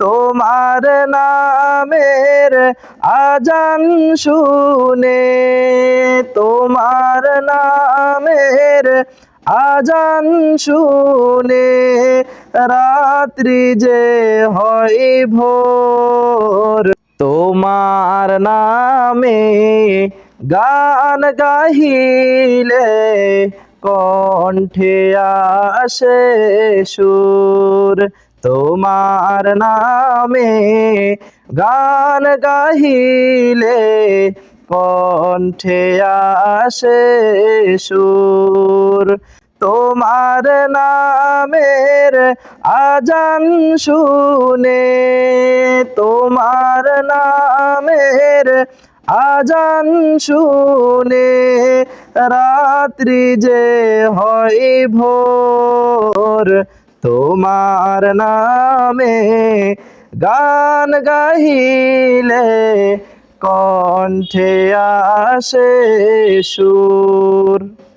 তোমার নামের আজান শুনে, তোমার নামের আজান শুনে রাত্রি যে হয় ভোর। তোমার নামে গান গাহিলে কণ্ঠে আসে সুর। তোমার নামে গান গাহিলে কণ্ঠে আসে সুর। তোমার নামের আজান শুনে তোমার নামের আজান শুনে রাত্রি যে হয় ভোর। তোমার নামে গান গাহিলে কণ্ঠে আসে সুর।